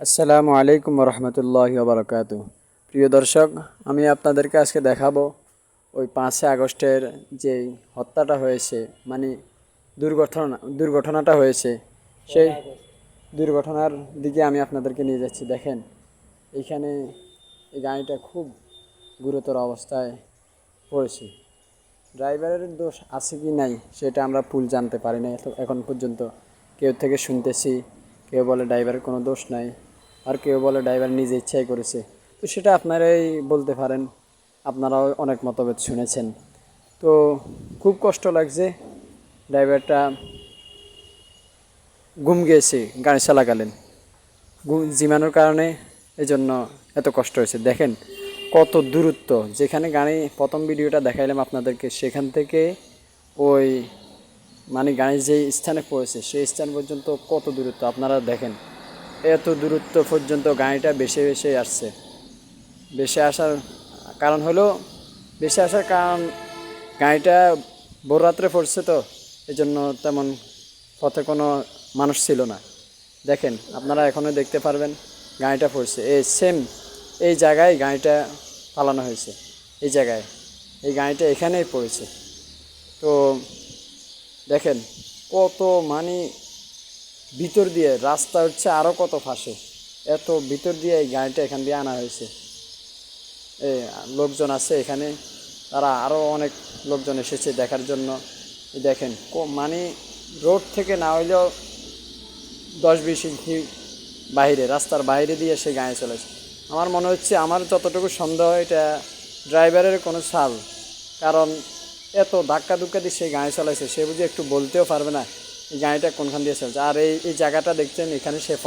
আসসালামু আলাইকুম রহমতুল্লাহ বারকাত প্রিয় দর্শক, আমি আপনাদেরকে আজকে দেখাবো ওই পাঁচই আগস্টের যে হত্যাটা হয়েছে মানে দুর্ঘটনা, দুর্ঘটনাটা হয়েছে, সেই দুর্ঘটনার দিকে আমি আপনাদেরকে নিয়ে যাচ্ছি। দেখেন এইখানে এই গাড়িটা খুব গুরুতর অবস্থায় পড়েছে। ড্রাইভারের দোষ আছে কি নাই, সেটা আমরা ফুল জানতে পারি না এখন পর্যন্ত কেউ থেকে শুনতেছি। কেউ বলে ড্রাইভারের কোনো দোষ নাই, আর কেউ বলে ড্রাইভার নিজে ইচ্ছাই করেছে। তো সেটা আপনারাই বলতে পারেন, আপনারাও অনেক মতভেদ শুনেছেন। তো খুব কষ্ট লাগছে ড্রাইভারটা ঘুম গিয়েছে, গাড়ি চালাকালীন। জিমানোর কারণে এজন্য এত কষ্ট হয়েছে। দেখেন কত দূরত্ব, যেখানে গাড়ি প্রথম ভিডিওটা দেখাইলাম আপনাদেরকে, সেখান থেকে ওই মানে গাড়ি যেই স্থানে পড়েছে, সেই স্থান পর্যন্ত কত দূরত্ব আপনারা দেখেন? এত দূরত্ব পর্যন্ত গাড়িটা বেশি বেশি আসছে। বেশি আসার কারণ হলো বেশি আসার কারণ গাড়িটা ভোর রাত্রে পড়ছে তো এই জন্য তেমন পথে কোনো মানুষ ছিল না। দেখেন, আপনারা এখনও দেখতে পারবেন গাড়িটা পড়ছে। এই সেম এই জায়গায় গাড়িটা পালানো হয়েছে। এই জায়গায়, এই গাড়িটা এখানেই পড়েছে। তো দেখেন, কত মানে ভিতর দিয়ে, রাস্তা হচ্ছে আরও কত ফাঁসে। এত ভিতর দিয়ে এই গাড়িটা এখান দিয়ে আনা হয়েছে। এ, লোকজন আছে এখানে, তারা আরও অনেক লোকজন এসেছে দেখার জন্য। দেখেন মানে রোড থেকে না হইলেও দশ বিশ ইঞ্চি বাইরে রাস্তার বাইরে দিয়ে সে গায়ে চলেছে। আমার মনে হচ্ছে, আমার যতটুকু সন্দেহ, এটা ড্রাইভারের কোনো সাল। কারণ এত ধাক্কা ধুক্কা দিয়ে সেই গাড়ি চালাইছে, সে বুঝে একটু বলতেও পারবে না, এই গাড়িটা কোনখান দিয়ে চলছে? আর এই এই জায়গাটা দেখছেন, এখানে সে